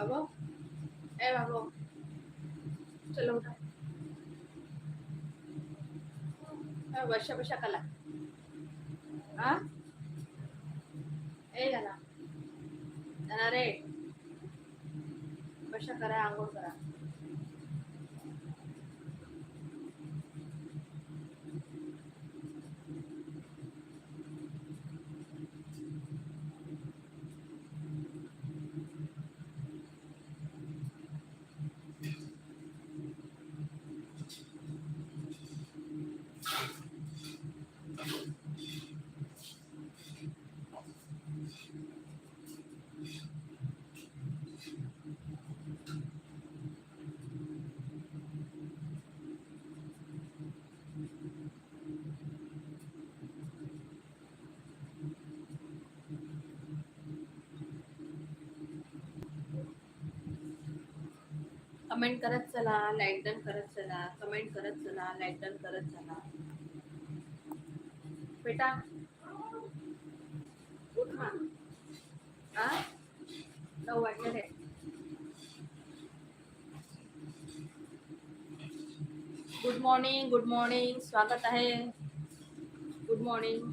ए hello अबो ए बाबो चलो उठा ए, वर्षा वर्षा कमेंट करत चला लाईक डन करत चला कमेंट करत चला लाईक डन करत चला. बेटा. उठ मा नऊ वाटले गुड मॉर्निंग गुड मॉर्निंग स्वागत आहे. गुड मॉर्निंग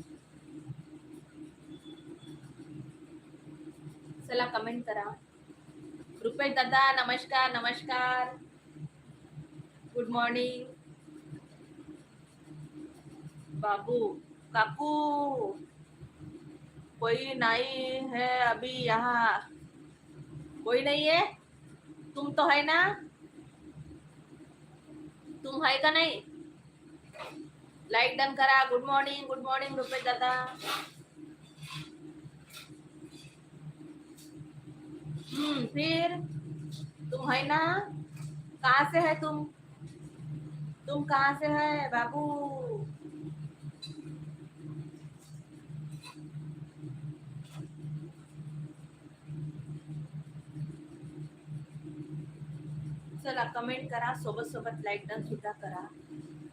चला कमेंट करा. रुपेश दादा नमस्कार नमस्कार गुड मॉर्निंग बाबू काकू कोई नहीं है अभी यहाँ। कोई नहीं है? तुम तो है ना? तुम है का नहीं? लाइक डन करा। Good morning good morning Rupesh दादा हम्म फिर तुम है ना? कहाँ से है तुम? तुम कहाँ से है बाबू? चला कमेंट करा सोबत सोबत लाईक डन सुद्धा करा.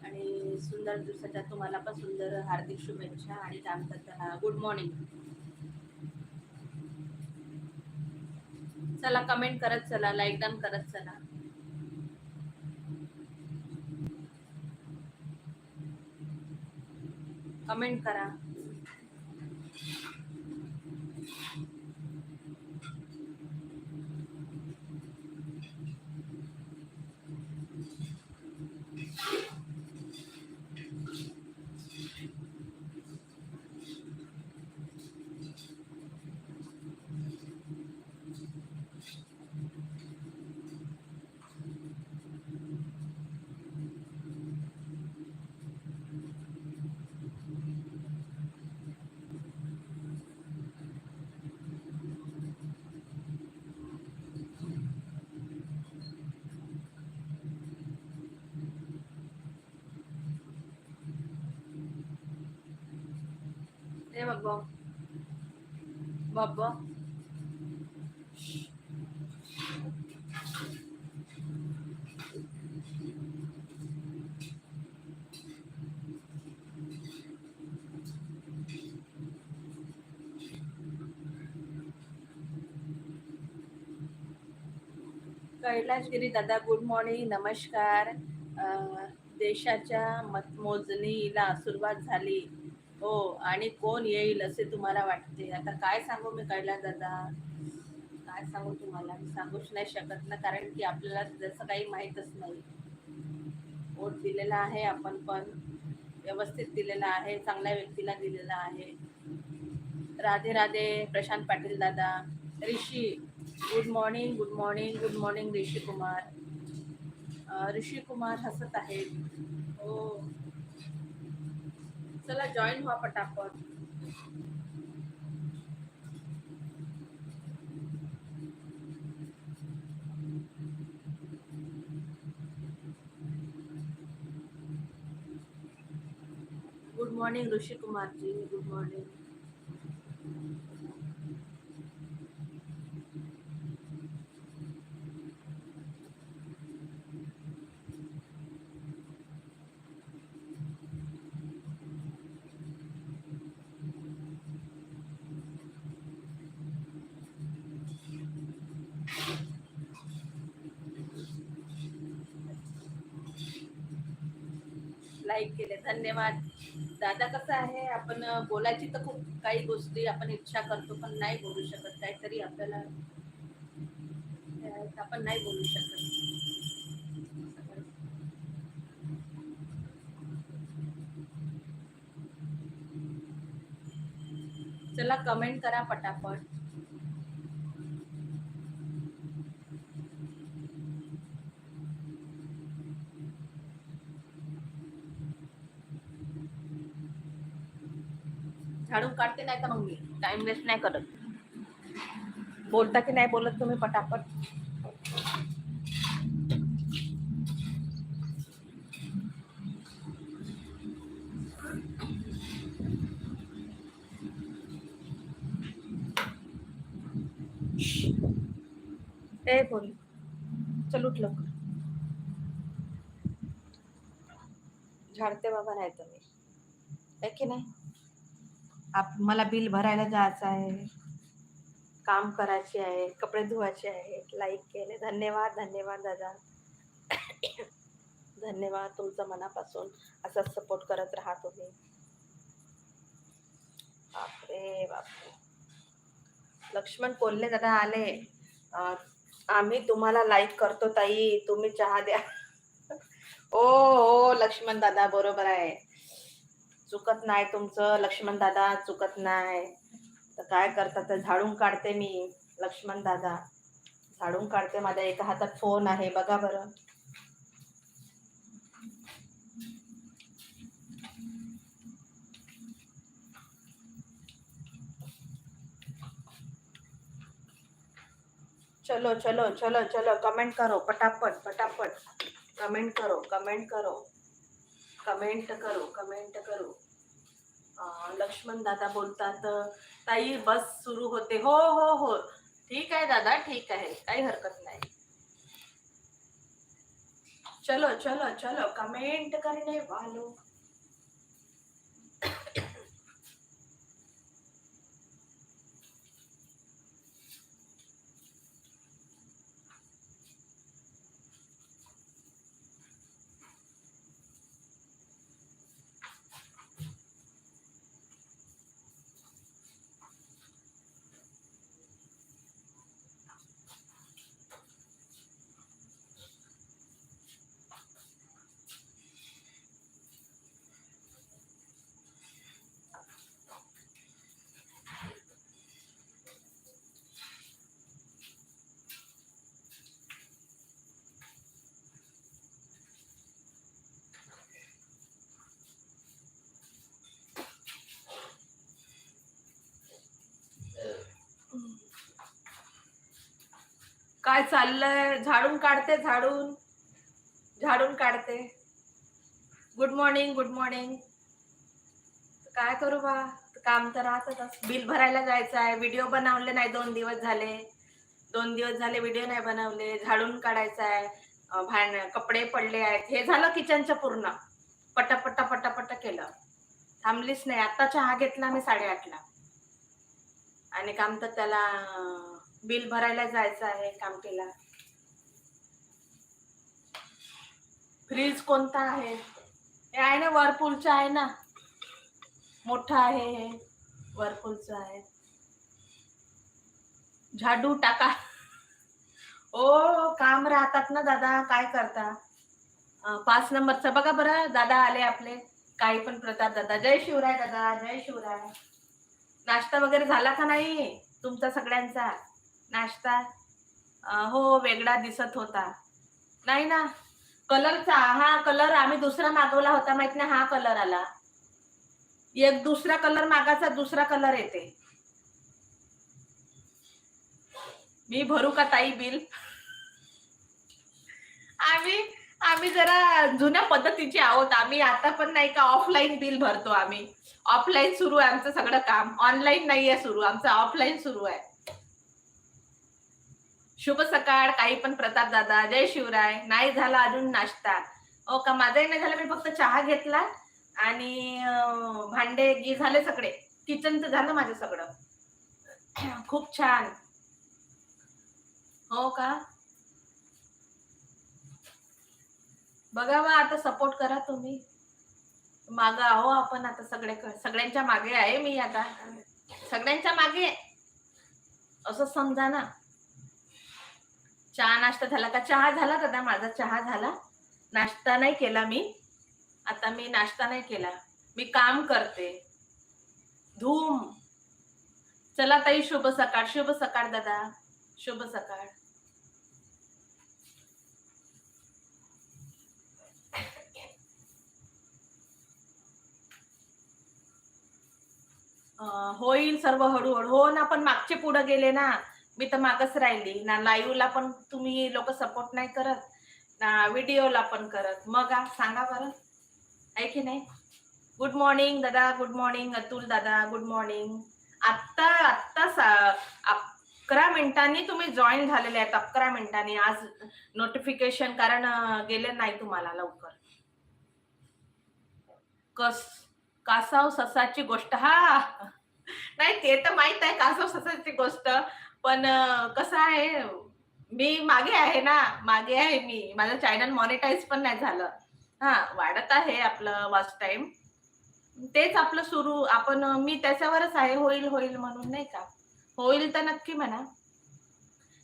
आणि सुंदर दिवसाच्या तुम्हाला पण सुंदर हार्दिक शुभेच्छा आणि काय म्हणतात त्याला गुड मॉर्निंग चला कमेंट करत चला लाईक डन करत चला. कमेंट करा. ए बाबा बाबा कैलाशगिरी दादा गुड मॉर्निंग नमस्कार. अं, देशाच्या मतमोजणीला सुरुवात झाली. हो आणि कोण येईल असे तुम्हाला वाटते? आता काय सांगू मी कळला दादा? काय सांगू तुम्हाला? मी सांगूच नाही शकत ना कारण की आपल्याला जसं काही माहीतच नाही. वोट दिलेला आहे आपण पण. व्यवस्थित दिलेला आहे चांगल्या व्यक्तीला दिलेला आहे. राधे राधे प्रशांत पाटील दादा. Rishi good morning good morning good morning Rishi Kumar. Rishi Kumar हसत आहेत. हो. चला जॉईन व्हा पटापट good morning Rishi Kumar ji good morning like केले. धन्यवाद. दादा कसं आहे? आपण बोलायची तर खूप काही गोष्टी आपण इच्छा करतो पण नाही बोलू शकत. काहीतरी आपल्याला आपण नाही बोलू शकत. चला कमेंट करा पटापट. काढते नाही तर मग मी. टाइम वेस्ट नाही करत. बोलता की नाही बोलत तुम्ही पटापट. ए बोल. चल उठ लवकर. झाडते बाबा नाही तर मी. आहे की नाही? आप मला बिल भरायला जायचं आहे. काम करायचे आहे कपडे धुवायचे आहेत लाईक केले. धन्यवाद धन्यवाद दादा. धन्यवाद तुमचं मनापासून असं सपोर्ट करत राहा तुम्ही. बापरे बापरे. लक्ष्मण कोल्हे दादा आले. आम्ही तुम्हाला लाईक करतो ताई. तुम्ही चहा द्या. ओ हो लक्ष्मण दादा बरोबर आहे. चुकत नाही तुमचं लक्ष्मण दादा चुकत नाही. तर काय करतात तर झाडून काढते मी लक्ष्मण दादा. झाडून काढते माझ्या एका हातात फोन आहे बघा बरं. चलो चलो चलो चलो कमेंट करो पटापट पटापट. कमेंट करो कमेंट करो. कमेंट करो कमेंट करो. लक्ष्मण दादा बोलतात ताई बस सुरू होते. हो हो हो. ठीक आहे दादा ठीक आहे. काही हरकत नाही. चलो चलो चलो. कमेंट करने वालों. काय चाललंय? झाडून काढते झाडून. झाडून काढते. गुड मॉर्निंग गुड मॉर्निंग काय करू बा? काम तर राहतच बिल भरायला जायचं आहे व्हिडिओ बनवले नाही दोन दिवस झाले. दोन दिवस झाले व्हिडिओ नाही बनवले. झाडून काढायचं आहे भांड कपडे पडले आहेत. हे झालं किचनचं पूर्ण. पटापटा पटापट केलं. थांबलीच नाही. आता चहा घेतला मी साडेआठला. आणि काम तर त्याला बिल भरायला जायचं आहे कामटीला फ्रीज कोणता आहे? हे आहे ना वरपूलचं आहे ना? मोठं आहे हे वरपूलचं आहे. झाडू टाका. ओ काम राहतात ना दादा काय करता? पाच नंबरचं बघा बरं दादा आले आपले. काही पण प्रताप दादा. जय शिवराय दादा जय शिवराय. नाश्ता वगैरे झाला का नाही? तुमचा सगळ्यांचा? नाश्ता? हो, हो वेगळा दिसत होता. नाही ना? कलरचा हा कलर आम्ही दुसरा मागवला होता माहीत नाही हा कलर आला. एक दुसरा कलर मागाचा दुसरा कलर येते. मी भरू का ताई बिल? आम्ही आम्ही जरा जुन्या पद्धतीचे आहोत. आम्ही आता पण नाही का ऑफलाईन बिल भरतो आम्ही. ऑफलाईन सुरू आहे आमचं सगळं काम. ऑनलाईन नाही आहे सुरू. आमचं ऑफलाईन सुरू आहे. शुभ सकाळ काही पण प्रताप दादा जय शिवराय. नाही झाला अजून नाश्ता. ओ का माझाही नाही झाला मी फक्त चहा घेतला आणि भांडे गी झाले सगळे. किचनचं झालं माझं सगळं. खूप छान. हो का? बघा बा आता सपोर्ट करा तुम्ही. माग आहो आपण आता सगळे सगळ्यांच्या मागे आहे मी आता. सगळ्यांच्या मागे. असं समजा ना. चहा नाश्ता झाला का? चहा झाला दादा माझा चहा झाला. नाश्ता नाही केला मी. आता मी नाश्ता नाही केला. मी काम करते. धूम. चला ताई शुभ सकाळ शुभ सकाळ दादा. शुभ सकाळ. होईल सर्व हळूहळू. हो ना पण मागचे पुढे गेले ना. मी तर मागच राहिली. ना लाईव्हला पण तुम्ही लोक सपोर्ट नाही करत ना व्हिडिओला पण करत. मग सांगा बरं. आहे की नाही? गुड मॉर्निंग दादा. गुड मॉर्निंग अतुल दादा. गुड मॉर्निंग आत्ता आत्ता अकरा मिनिटांनी तुम्ही जॉईन झालेले आहेत. अकरा मिनिटांनी. आज नोटिफिकेशन कारण गेले नाही तुम्हाला लवकर. कस कासाव ससाची गोष्ट. हा. नाही ते तर माहीत आहे कासाव ससाची गोष्ट. पण कसं आहे मी मागे आहे ना मागे आहे मी. माझं चॅनल मॉनिटाईज पण नाही झालं. हा वाढत आहे आपलं वॉच टाइम तेच आपलं सुरू. आपण मी त्याच्यावरच आहे होईल होईल म्हणून नाही का? होईल तर नक्की म्हणा.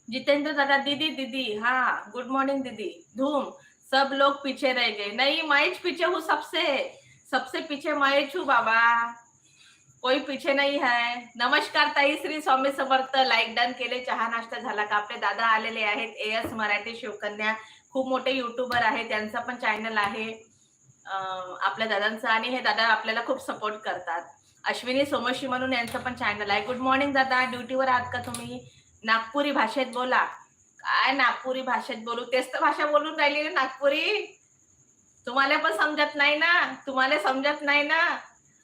जितेंद्र दादा दीदी दीदी हा गुड मॉर्निंग दीदी. धूम. सब लोग पीछे रह गए. नहीं मैं पीछे हूँ सबसे. सबसे पीछे महेश हूँ बाबा. कोई पीछे नाही है। नमस्कार ताई श्री स्वामी समर्थ लाईक डन केले चहा नाश्ता झाला का? आपले दादा आलेले आहेत ए एस मराठी शिवकन्या. खूप मोठे युट्यूबर आहे त्यांचा पण चॅनल आहे. आपल्या दादांचं आणि हे दादा आपल्याला खूप सपोर्ट करतात. अश्विनी सोमशी म्हणून यांचं पण चॅनल आहे. गुड मॉर्निंग दादा ड्युटीवर आहात का तुम्ही? नागपुरी भाषेत बोला. काय नागपुरी भाषेत बोलू? तेच तर भाषा बोलून राहिली ना नागपुरी. तुम्हाला पण समजत नाही ना? तुम्हाला समजत नाही ना?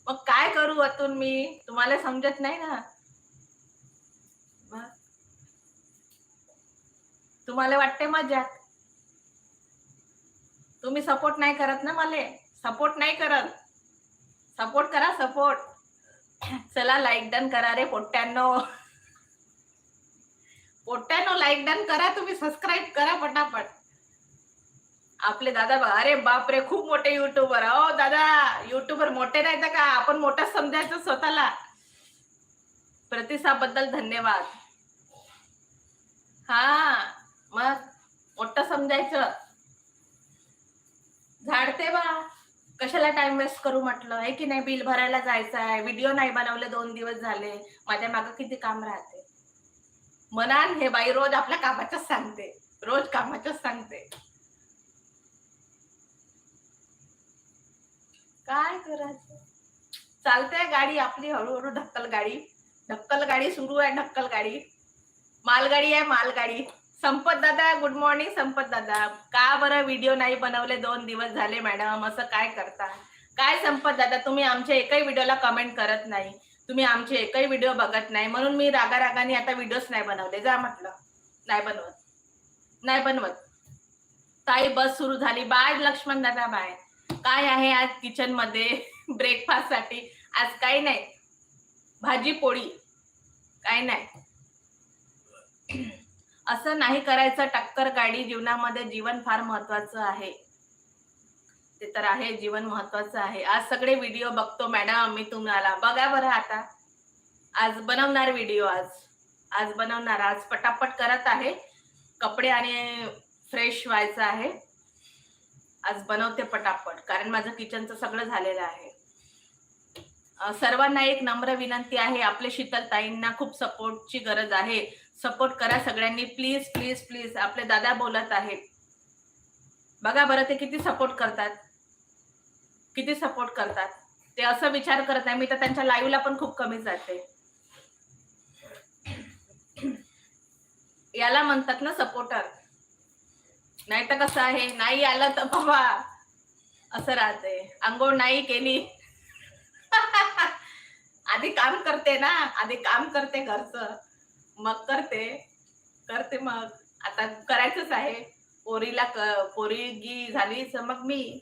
मग काय करू अतून मी? तुम्हाला समजत नाही ना. तुम्हाला वाटते मजा? तुम्ही सपोर्ट नाही करत ना मला? सपोर्ट नाही करत. सपोर्ट करा सपोर्ट चला लाईक डन करा रे पोट्ट्यानो. पोट्ट्यानो लाईक डन करा तुम्ही सबस्क्राईब करा पटापट. आपले दादा बघा अरे बापरे खूप मोठे युट्यूबर अहो दादा युट्यूबर मोठे नाही तर का? आपण मोठा समजायचं स्वतःला. प्रतिसाबद्दल धन्यवाद. हा मग मोठं समजायचं. झाडते बा. कशाला टाइम वेस्ट करू म्हटलं? आहे की नाही? बिल भरायला जायचं आहे व्हिडिओ नाही बनवले दोन दिवस झाले. माझ्या मागं किती काम राहते? मनान हे बाई रोज आपल्या कामाचंच सांगते. रोज कामाचंच सांगते. काय करायचं? चालते गाडी आपली हळूहळू ढक्कल गाडी. ढक्कल गाडी सुरू आहे ढक्कल गाडी. मालगाडी आहे मालगाडी. संपत दादा गुड मॉर्निंग संपत दादा. का बरं व्हिडिओ नाही बनवले? दोन दिवस झाले मॅडम असं काय करता? काय संपत दादा तुम्ही आमच्या एकही व्हिडिओला कमेंट करत नाही. तुम्ही आमचे एकही व्हिडिओ बघत नाही. म्हणून मी रागा रागाने आता व्हिडिओच नाही बनवले. जा म्हटलं. नाही बनवत. नाही बनवत. ताई बस सुरू झाली. बाय लक्ष्मण दादा बाय. काय आहे आज किचनमध्ये? ब्रेकफास्टसाठी. आज काही नाही. भाजी पोळी. काय नाही. असं नाही करायचं. टक्कर गाडी जीवनामध्ये जीवन फार महत्वाचं आहे. ते तर आहे. जीवन महत्वाचं आहे. आज सगळे व्हिडिओ बघतो मॅडम मी तुम्हाला. बघा बरं आता. आज बनवणार व्हिडिओ आज. आज बनवणार. आज पटापट करत आहे. कपडे आणि फ्रेश व्हायचं आहे. आज बनवते पटापट कारण माझं किचनचं सगळं झालेलं आहे. सर्वांना एक नम्र विनंती आहे आपल्या शीतलताईंना खूप सपोर्टची गरज आहे. सपोर्ट करा सगळ्यांनी प्लीज प्लीज प्लीज आपले दादा बोलत आहेत. बघा बरं ते किती सपोर्ट करतात. किती सपोर्ट करतात. ते असं विचार करत नाही मी तर त्यांच्या लाईव्हला पण खूप कमी जाते. याला म्हणतात ना सपोर्टर नाही तर कसं आहे नाही आलं तर बाबा असं राहते आंघोळ नाही केली. आधी काम करते ना आधी काम करते घरचं. मग करते करते मग. आता करायचंच आहे. पोरीला क- झाली तर मग मी.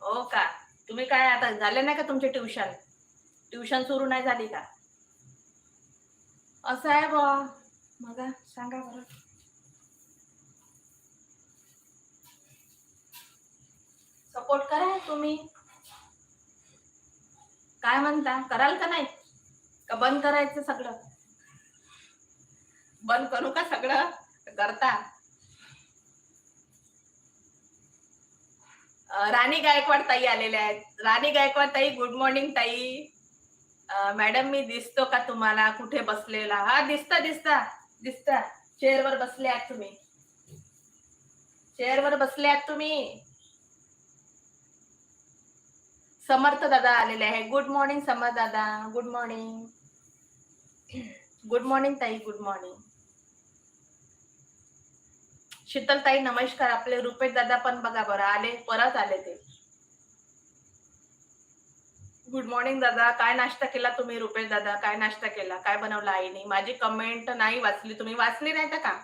हो का? तुम्ही काय आता झाले नाही का तुमचे ट्युशन? ट्युशन सुरू नाही झाली का? असं आहे बा मग सांगा बरं. सपोर्ट करा तुम्ही. काय म्हणता? कराल का नाही? का बंद करायचं सगळं? बंद करू का सगळं? करता. राणी गायकवाड ताई आलेल्या आहेत. राणी गायकवाड ताई गुड मॉर्निंग ताई. मॅडम मी दिसतो का तुम्हाला? कुठे बसलेला? हा दिसता दिसता दिसता. चेअरवर बसले आहात तुम्ही. चेअरवर बसले आहात तुम्ही. समर्थ दादा आलेले आहे. गुड मॉर्निंग समर्थ दादा. गुड मॉर्निंग गुड मॉर्निंग ताई. गुड मॉर्निंग शीतल ताई नमस्कार. आपले रुपेश दादा पण बघा बरं. आले परत आले ते. गुड मॉर्निंग दादा. काय नाश्ता केला तुम्ही रुपेश दादा? काय नाश्ता केला? काय बनवला आईने? माझी कमेंट नाही वाचली. तुम्ही वाचली नाही तर का?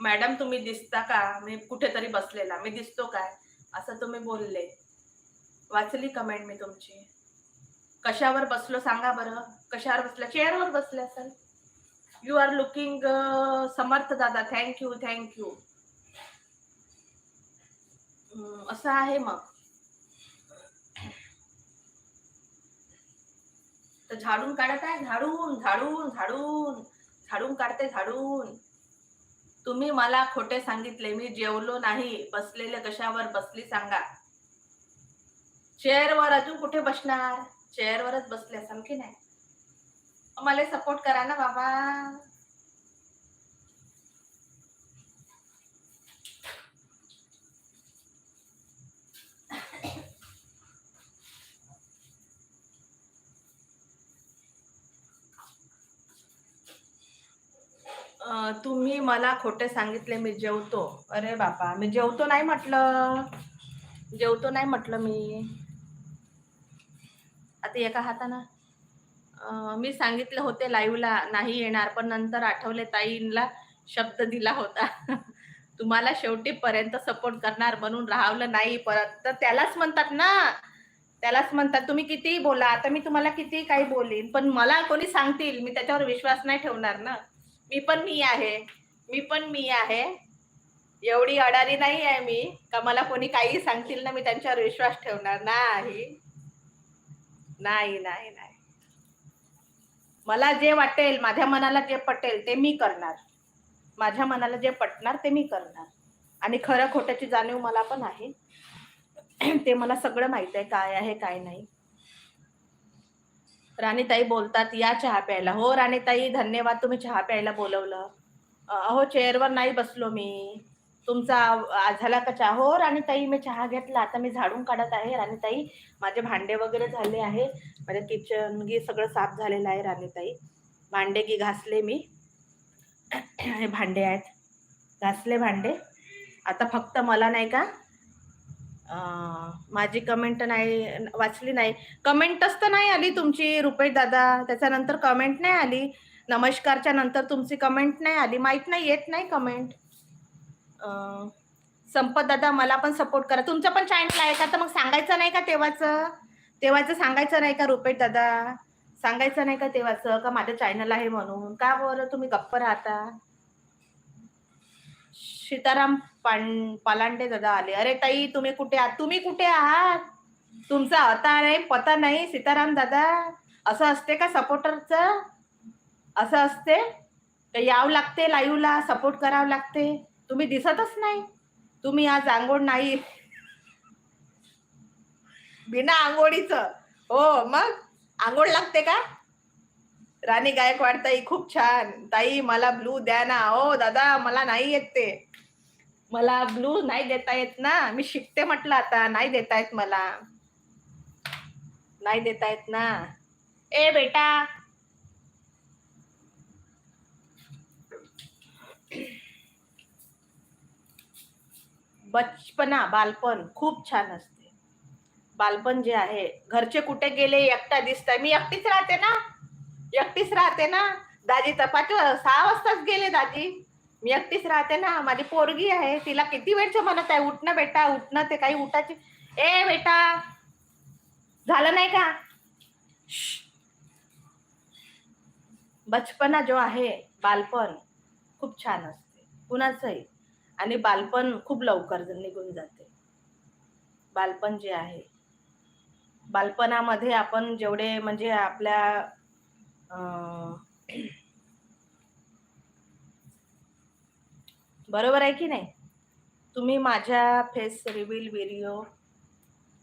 मॅडम तुम्ही दिसता का? मी कुठेतरी बसलेला. मी दिसतो काय? असं तुम्ही बोलले. वाचली कमेंट मी तुमची. कशावर बसलो सांगा बरं. कशावर बसल्या चेअरवर बसले असाल. यू आर लुकिंग समर्थ दादा. थँक्यू थँक्यू असं आहे मग. तर झाडून काढत आहे? झाडून झाडून झाडून. झाडून काढते झाडून. तुम्ही मला खोटे सांगितले. मी जेवलो नाही. बसलेले कशावर? बसली सांगा. चेअरवर अजून कुठे बसणार? चेअरवरच बसले असाल की नाही? मला सपोर्ट करा ना बाबा. तुम्ही मला खोटे सांगितले मी जेवतो. अरे बापा मी जेवतो नाही म्हटलं. जेवतो नाही म्हटलं मी. आता एका हातानं मी सांगितले होते लाईव्हला नाही येणार. पण नंतर आठवले ताईंला शब्द दिला होता. तुम्हाला शेवटीपर्यंत सपोर्ट करणार म्हणून राहवलं नाही परत. तर त्यालाच म्हणतात ना त्यालाच म्हणतात तुम्ही कितीही बोला आता मी तुम्हाला कितीही काही बोलीन पण मला कोणी सांगतील मी त्याच्यावर विश्वास नाही ठेवणार ना. मी पण मी आहे मी पण मी आहे. एवढी अडाणी नाही आहे मी का मला कोणी काही सांगतील ना मी त्यांच्यावर विश्वास ठेवणार नाही. नाही नाही नाही. मला जे वाटेल माझ्या मनाला जे पटेल ते मी करणार. माझ्या मनाला जे पटणार ते मी करणार. आणि खरं खोट्याची जाणीव मला पण आहे. ते मला सगळं माहीत आहे काय आहे काय नाही. राणीताई बोलतात या चहा प्यायला. हो राणीताई धन्यवाद तुम्ही चहा प्यायला बोलवलं. अहो चेअरवर नाही बसलो मी. तुमचा झाला का चाहोर आणि ताई मी चहा घेतला. आता मी झाडून काढत आहे. राणीताई माझे भांडे वगैरे झाले आहे. माझे किचन गी सगळं साफ झालेलं आहे राणीताई. भांडे की घासले मी. हे भांडे आहेत. घासले भांडे. आता फक्त मला नाही का माझी कमेंट नाही वाचली नाही. कमेंटच तर नाही आली तुमची रुपेश दादा. त्याच्यानंतर कमेंट नाही आली. नमस्कारच्या नंतर तुमची कमेंट नाही आली. माहीत नाही येत नाही कमेंट संपत दादा मला पण सपोर्ट करा. तुमचं पण चॅनल आहे का? तर मग सांगायचं नाही का तेव्हाचं? तेव्हाचं सांगायचं नाही का रुपेश दादा? सांगायचं नाही का तेव्हाचं? का माझं चॅनल आहे म्हणून? का बरं तुम्ही गप्प राहता? सीताराम पां पालांडे दादा आले. अरे ताई तुम्ही कुठे आहात तुम्ही कुठे आहात? तुमचा अता नाही पता नाही सीताराम दादा. असं असते का सपोर्टरचं असं असते? का यावं लागते लाईव्हला सपोर्ट करावं लागते? तुम्ही दिसतच नाही. तुम्ही आज आंघोळ नाही. बिना आंघोळीचं. हो मग? आंघोळ लागते का? राणी गायकवाड ताई खूप छान. ताई मला ब्लू द्या ना. हो दादा मला नाही येत ते. मला ब्लू नाही देता येत ना. मी शिकते म्हटलं आता. नाही देता येत मला. नाही देता येत ना. ए बेटा. बचपना बालपण खूप छान असते. बालपण जे आहे घरचे कुठे गेले एकटा दिसताय. मी एकटीच राहते ना? एकटीच राहते ना? दाजी तर पाच सहा वाजताच गेले दाजी. मी एकटीच राहते ना? माझी पोरगी आहे तिला किती वेळचं म्हणत आहे उठणं बेटा उठणं ते काही उठायची. ए बेटा झालं नाही का? बचपना जो आहे बालपण खूप छान असते. कुणाचंही. आणि बालपण खूप लवकर निघून जाते. बालपण जे आहे बालपणामध्ये आपण जेवढे म्हणजे आपल्या बरोबर आहे की नाही? तुम्ही माझ्या फेस रिव्हील व्हिडिओ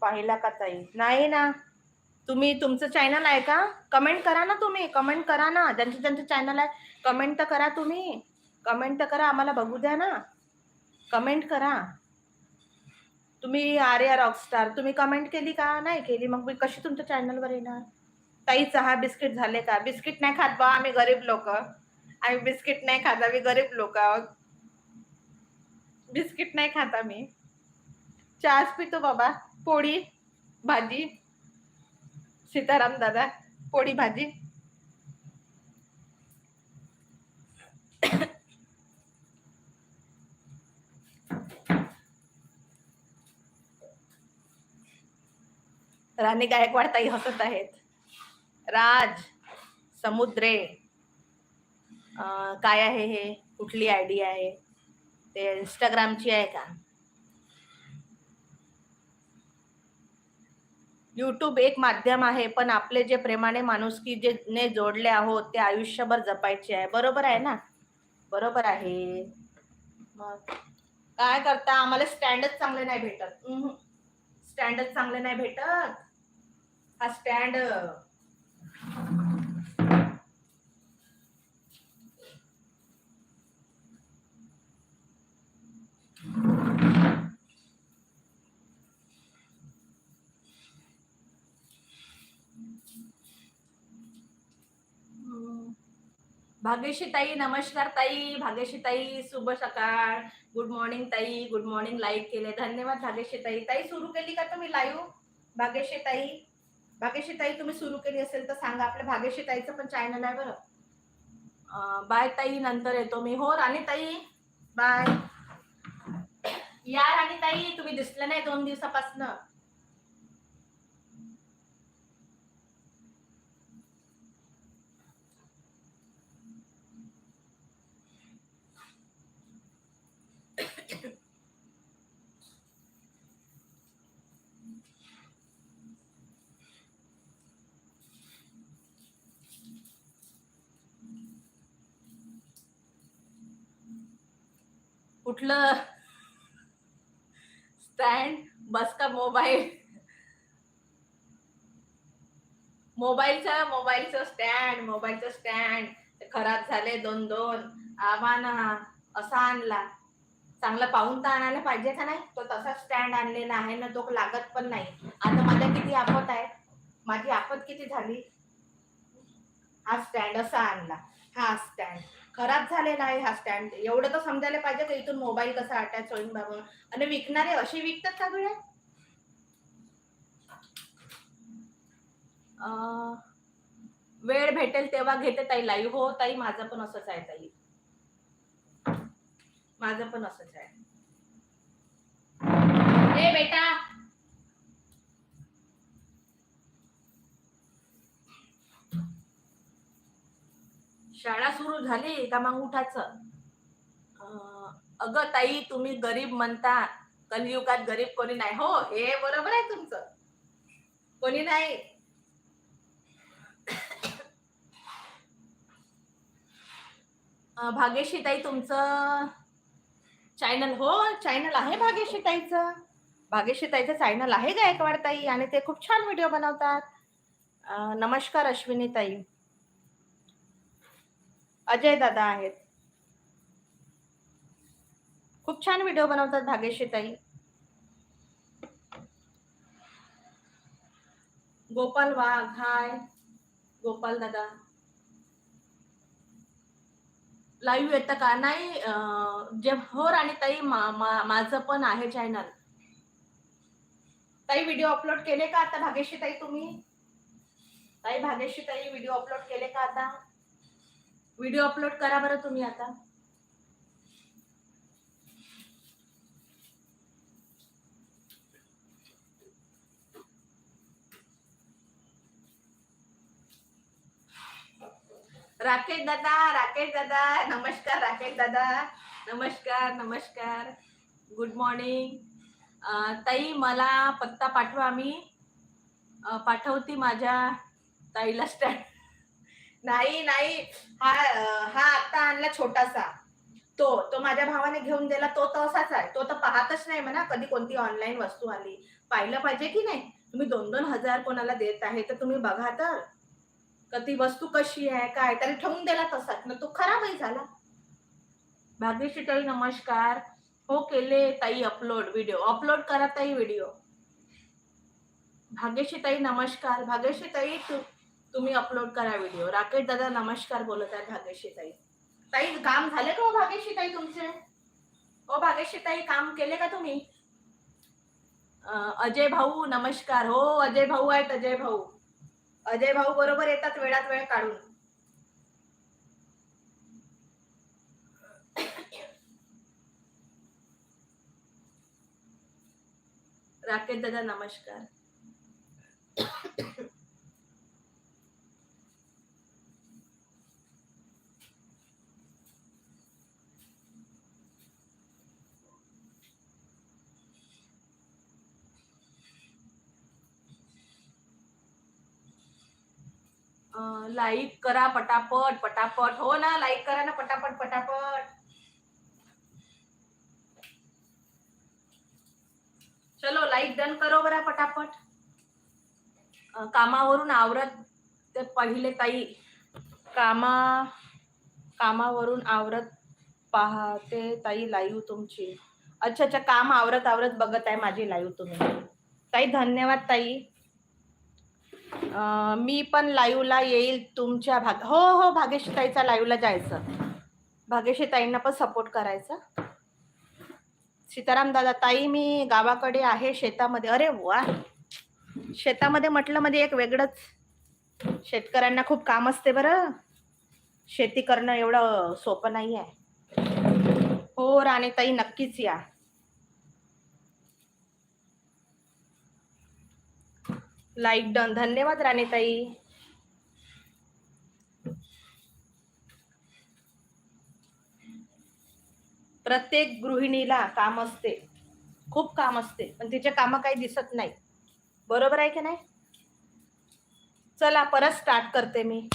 पाहिला का ताई? नाही ना. तुम्ही तुमचं चॅनल आहे का? कमेंट करा ना तुम्ही. कमेंट करा ना. ज्यांचं ज्यांचं चॅनल आहे कमेंट तर करा तुम्ही. कमेंट तर करा. आम्हाला बघू द्या ना. कमेंट करा. तुम्ही आर्या रॉकस्टार तुम्ही कमेंट केली का? नाही केली. मग मी कशी तुमच्या चॅनलवर येणार? ताई चहा बिस्किट झाले का? बिस्किट नाही खात बा आम्ही गरीब लोक. आम्ही बिस्किट नाही खात आम्ही गरीब लोक आहोत. बिस्किट नाही खात आम्ही. चहाच पितो बाबा. पोळी भाजी. सीताराम दादा पोळी भाजी. राणी गायकवाड ताई हसत आहेत. राज समुद्रे काय आहे हे? कुठली आय डी आहे? ते इंस्टाग्रामची आहे का? यूट्यूब एक माध्यम आहे पण आपले जे प्रेमाने माणुसकी जे ने जोडले आहोत ते आयुष्यभर जपायचे आहे. बरोबर आहे ना? बरोबर आहे. मग काय करता? आम्हाला स्टँडच चांगले नाही भेटत. स्टँडच चांगले नाही भेटत. हा स्टँड भाग्यशी ताई नमस्कार ताई. भाग्यशी ताई शुभ सकाळ. गुड मॉर्निंग ताई. गुड मॉर्निंग लाईक केले. धन्यवाद भाग्यशी ताई. ताई सुरू केली का तुम्ही लाईव्ह भाग्यशी ताई. भाग्यशी ताई तुम्ही सुरू केली असेल तर सांगा. आपल्या भाग्यशी ताईचं पण चॅनल आहे बरं. बाय ताई नंतर येतो मी. हो राणी ताई बाय या राणी ताई तुम्ही दिसले नाही दोन दिवसापासून. कुठलं? स्टँड बस का मोबाईल मोबाईलचं मोबाईलचं स्टँड मोबाईलचं स्टँड खराब झाले दोन दोन आम्हाला असा आणला. चांगला पाहून तर आणायला पाहिजे का नाही? तो तसा स्टँड आणलेला आहे ना तो लागत पण नाही. आता माझ्या किती आपत आहे? माझी आपत किती झाली? हा स्टँड असा आणला. हा स्टँड खराब झालेला आहे हा स्टँड. एवढं तर समजायला पाहिजे का इथून मोबाईल कसा अटॅच होईल बाबा? आणि विकणारे असे विकतात का अं, वेळ भेटेल तेव्हा घेते ताई लाईव्ह हो ताई माझं पण असंच आहे ताई. माझं पण असंच आहे. ए बेटा शाळा सुरू झाली का मग उठायचं? अगं ताई तुम्ही गरीब म्हणता. कलियुगात गरीब कोणी नाही. हो हे बरोबर आहे तुमचं. कोणी नाही. भाग्यशी ताई तुमचं चॅनल हो चॅनल आहे भाग्यशी ताईचं. भाग्यशी ताईचं चॅनल आहे गायकवाड ताई आणि ते खूप छान व्हिडिओ बनवतात. नमस्कार अश्विनी ताई. अजय दादा आहेत. खूप छान व्हिडिओ बनवतात भाग्यश्री ताई. गोपाल वाघ हाय. गोपाल दादा. लाईव्ह येतं का? नाही जे हो राणी ताई मा- मा- माझं पण आहे चॅनल ताई व्हिडिओ अपलोड केले का आता भाग्यश्री ताई तुम्ही? ताई भाग्यश्री ताई व्हिडिओ अपलोड केले का आता? व्हिडिओ अपलोड करा बरं तुम्ही आता. राकेश दादा राकेश दादा नमस्कार राकेश दादा. नमस्कार नमस्कार. गुड मॉर्निंग ताई मला पत्ता पाठवा मी पाठवती माझ्या ताईला स्टँड नाही नाही. हा हा आता आणला छोटासा. तो तो माझ्या भावाने घेऊन दिला. तो तसाच आहे. तो तर पाहतच नाही म्हणा कधी कोणती ऑनलाईन वस्तू आली. पाहिलं पाहिजे की नाही? तुम्ही दोन दोन हजार कोणाला देत आहे तर तुम्ही बघा तर. का ती वस्तू कशी आहे काय? तरी ठेवून दिला तसाच. ना तो खराबही झाला. भाग्यश्री ताई नमस्कार. हो केले ताई अपलोड व्हिडिओ अपलोड करा ताई व्हिडिओ भाग्यश्री ताई नमस्कार. भाग्यश्री ताई तू तुम्ही अपलोड करा व्हिडिओ राकेश दादा नमस्कार बोलत आहे भाग्यश्री ताई. ताई काम झाले का हो भाग्यश्री ताई तुमचे? हो भाग्यश्री ताई काम केले का तुम्ही? अजय भाऊ नमस्कार. हो अजय भाऊ आहेत अजय भाऊ. अजय भाऊ बरोबर येतात वेळात वेळ काढून. राकेश दादा नमस्कार. लाईक करा पटापट पटापट. हो ना लाईक करा ना पटापट पटापट. चलो लाईक डन करो बरा पटापट. कामावरून आवरत ते पहिले ताई. कामा कामावरून आवरत पाहते ताई लाईव्ह तुमची. अच्छा अच्छा काम आवरत आवरत बघत आहे माझी लाईव्ह तुम्ही. ताई धन्यवाद ताई. मी पण लाईव्हला येईल तुमच्या भाग हो हो भाग्यश्री लाईवला लाईव्हला जायचं भाग्यश्रीताईंना पण सपोर्ट करायचा. सीताराम दादा ताई मी गावाकडे आहे शेतामध्ये. अरे वा! शेतामध्ये म्हटलं म्हणजे एक वेगळंच. शेतकऱ्यांना खूप काम असते बरं. शेती करणं एवढं सोपं नाही आहे हो राणीताई नक्कीच या. Like done. धन्यवाद राणेताई. प्रत्येक गृहिणीला काम असते. खूप काम असते. पण तिचे काम काही दिसत नाही. बरोबर आहे की नाही? चला परत स्टार्ट करते मी.